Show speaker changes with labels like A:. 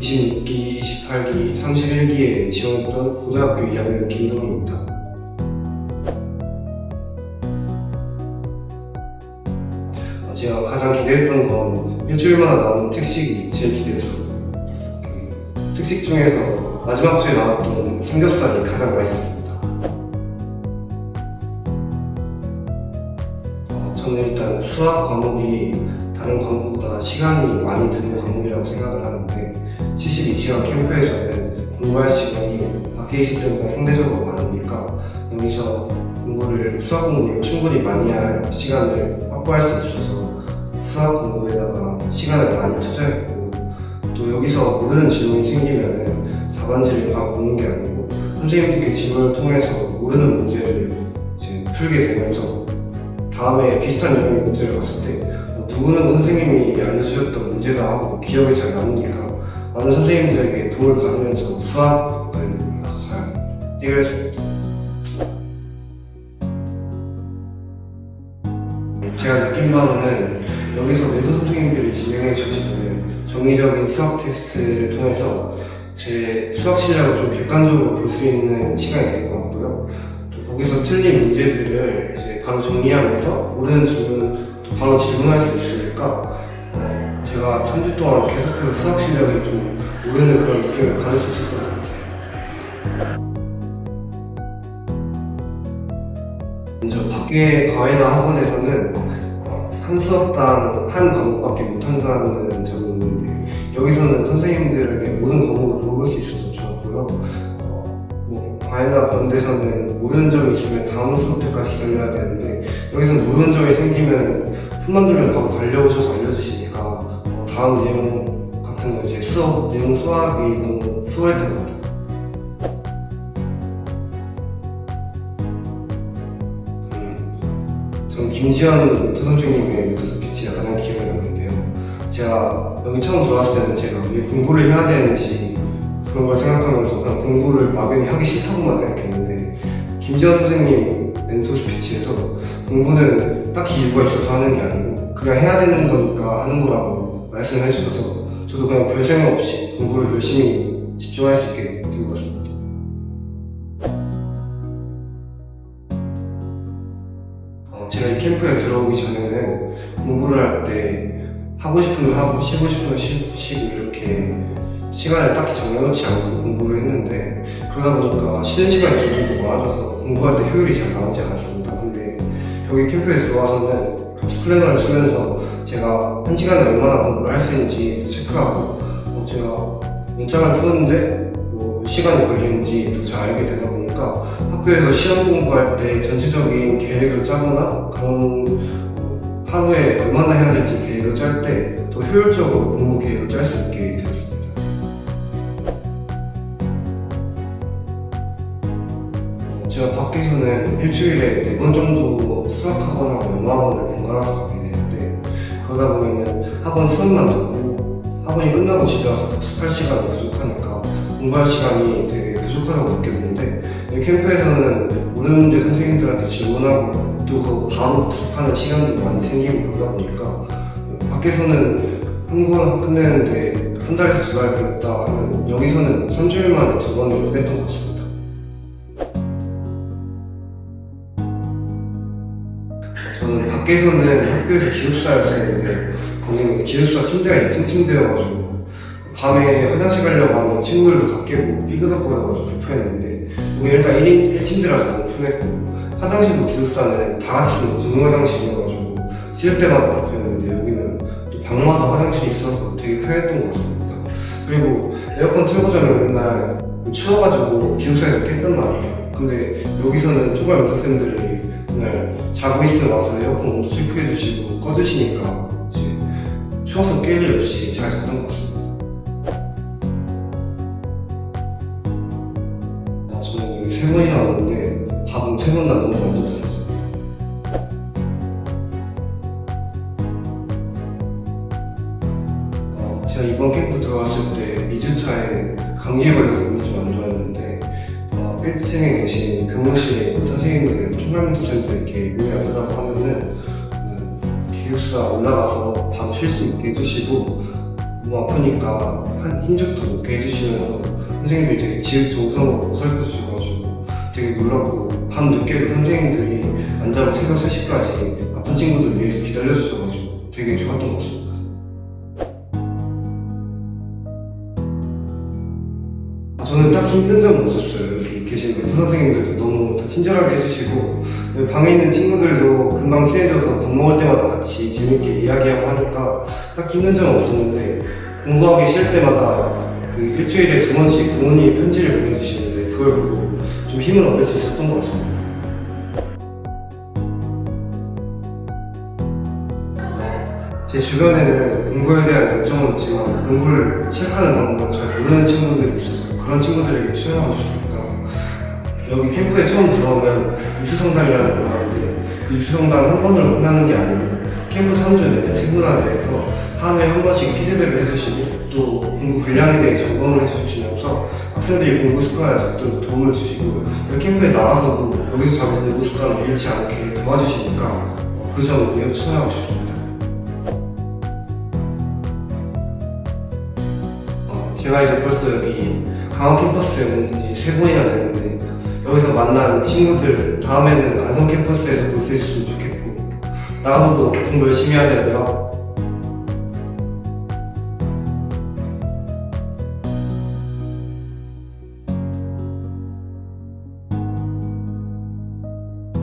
A: 26기, 28기, 31기에 지원했던 고등학교 2학년 김동입니다. 어, 제가 가장 기대했던 건 일주일마다 나오는 특식이 제일 기대했었고요. 그 특식 중에서 마지막 주에 나왔던 삼겹살이 가장 맛있었습니다. 어, 저는 일단 수학 과목이 다른 과목보다 시간이 많이 드는 과목이라고 생각을 하는데 72시간 캠프에서는 공부할 시간이 밖에 있을 때보다 상대적으로 많으니까 여기서 공부를 수학 공부를 충분히 많이 할 시간을 확보할 수 있어서 수학 공부에다가 시간을 많이 투자했고 또 여기서 모르는 질문이 생기면은 사반지를 바로 보는 게 아니고 선생님들께 질문을 통해서 모르는 문제를 이제 풀게 되면서 다음에 비슷한 내용의 문제를 봤을 때 어, 누구는 선생님이 알려주셨던 문제다 하고 기억에 잘 남으니까 많은 선생님들에게 도움을 받으면서 수학을 잘 해결했습니다. 제가 느낀 바로는 여기서 멘토 선생님들이 진행해 주시는 정기적인 수학 테스트를 통해서 제 수학 실력을 좀 객관적으로 볼 수 있는 시간이 될 것 같고요. 또 거기서 틀린 문제들을 이제 바로 정리하면서 모르는 질문 또 바로 질문할 수 있으니까 어, 제가 3주 동안 계속해서 수학 실력이 좀 오르는 그런 느낌을 받을 수 있었던 것 같아요. 먼저 밖에 과외나 학원에서는 어, 한 수업당 한 과목밖에 못 한다는 점이 있는데 여기서는 선생님들에게 모든 과목을 물어볼 수 있어서 좋았고요. 어, 뭐 과외나 그런 데서는 모르는 점이 있으면 다음 수업 때까지 기다려야 되는데 여기서는 모르는 점이 생기면 손만 들면 바로 달려오셔서 알려주시니까 어, 다음 내용 같은 거 이제 수업 내용 수학이 너무 수월했던 것 같아요. 음, 전 김지현 멘토 선생님의 멘토 스피치가 가장 기억에 남는데요. 제가 여기 처음 들어왔을 때는 제가 왜 공부를 해야 되는지 그런 걸 생각하면서 그냥 공부를 막연히 하기 싫다고만 생각했는데 김지현 선생님 멘토 스피치에서 공부는 딱히 이유가 있어서 하는 게 아니고 그냥 해야 되는 거니까 하는 거라고 말씀을 해주셔서 저도 그냥 별 생각 없이 공부를 열심히 집중할 수 있게 된 것 같습니다. 어, 제가 이 캠프에 들어오기 전에는 공부를 할 때 하고 싶은 거 하고 쉬고 싶은 거 쉬- 쉬고 이렇게 시간을 딱히 정해놓지 않고 공부를 했는데 그러다 보니까 쉬는 시간이 점점 더 많아져서 공부할 때 효율이 잘 나오지 않았습니다. 근데 여기 캠프에 들어와서는 학습 플래너를 쓰면서 제가 한 시간에 얼마나 공부를 할 수 있는지 체크하고 어, 제가 문장을 푸는데 뭐 시간이 걸리는지 더 잘 알게 되다 보니까 학교에서 시험 공부할 때 전체적인 계획을 짜거나 그런 어, 하루에 얼마나 해야 될지 계획을 짤 때 더 효율적으로 공부 계획을 짤 수 있게 되었습니다. 어, 제가 밖에서는 일주일에 네 번 정도 수학학원하고 영어학원을 번갈아서 가게 그러다 보면은 학원 수업만 듣고 학원이 끝나고 집에 와서 복습할 시간이 부족하니까 공부할 시간이 되게 부족하다고 느꼈는데 이 캠프에서는 모르는 문제 선생님들한테 질문하고 또 그거 바로 복습하는 시간도 많이 생기고 그러다 보니까 밖에서는 한 권 끝내는데 한 달에서 두 달 걸렸다 하면 여기서는 3주일 만에 두 번을 뺐던 것 같습니다. 저는 밖에서는 학교에서 기숙사를 쓰는데 거기는 기숙사 침대가 2층 침대여가지고. 밤에 화장실 가려고 하면 친구들도 다 깨고 삐그덕거려가지고 불편했는데 여기 일단 1인 1침대라서 너무 편했고 화장실도 기숙사는 다 같이 쓰는 공용 화장실이어가지고 씻을 때마다 불편했는데 여기는 또 방마다 화장실이 있어서 되게 편했던 것 같습니다. 그리고 에어컨 틀고 자면 맨날 추워가지고 기숙사에서 깼단 말이에요. 근데 여기서는 초반 연습생들이 맨날 자고 있으면 와서 에어컨 온도 체크해 주시고 꺼주시니까 이제 추워서 깰 일 없이 잘 잤던 것 같습니다. 아, 저는 여기 세 번이나 왔는데 밥은 세번다 너무 만족스러웠어요. 어, 제가 이번 캠프 들어왔을 때 2주차에 감기에 걸려서 몸이 좀안 좋았는데 어, 1층에 계신 교무실에 있는 선생님들, 선생님들께 몸이 안 좋다고 하면은 그 기숙사 올라가서 밤쉴수 있게 해주시고 몸 아프니까 한 흰죽도 먹게 해주시면서 선생님들이 되게 지읒정성으로 살펴주셔가지고 되게 놀랐고 밤 늦게도 선생님들이 안 자고 새벽 3시까지 아픈 친구들 위해서 기다려주셔가지고 되게 좋았던 것 같습니다. 저는 딱히 힘든 점은 없었어요. 계신 멘토 선생님들도 너무 다 친절하게 해주시고 방에 있는 친구들도 금방 친해져서 밥 먹을 때마다 같이 재밌게 이야기하고 하니까 딱 힘든 점은 없었는데 공부하기 싫을 때마다 그 일주일에 두 번씩 부모님이 편지를 보내주시는데 그걸 보고 좀 힘을 얻을 수 있었던 것 같습니다. 제 주변에는 공부에 대한 열정은 있지만 공부를 시작하는 방법을 잘 모르는 친구들이 있어서 그런 친구들에게 추천하고 싶습니다. 여기 캠프에 처음 들어오면 입수성당이라는 걸 하는데 그 입수성당 한 번으로 끝나는 게 아니고 캠프 3주에 세분화돼서 하루에 한 번씩 피드백을 해주시고 또 공부 분량에 대해 점검을 해주시면서 학생들이 공부 습관을 잡도록 도움을 주시고 캠프에 나와서도 여기서 잡은 공부 습관을 잃지 않게 도와주시니까 어, 그 점을 매우 추천하고 싶습니다. 어, 제가 이제 벌써 여기 강원 캠퍼스에 온 지 세 번이나 됐는데 여기서 만난 친구들 다음에는 안성 캠퍼스에서 볼 수 있었으면 좋겠고. 나가서도 공부 열심히 하자 얘들아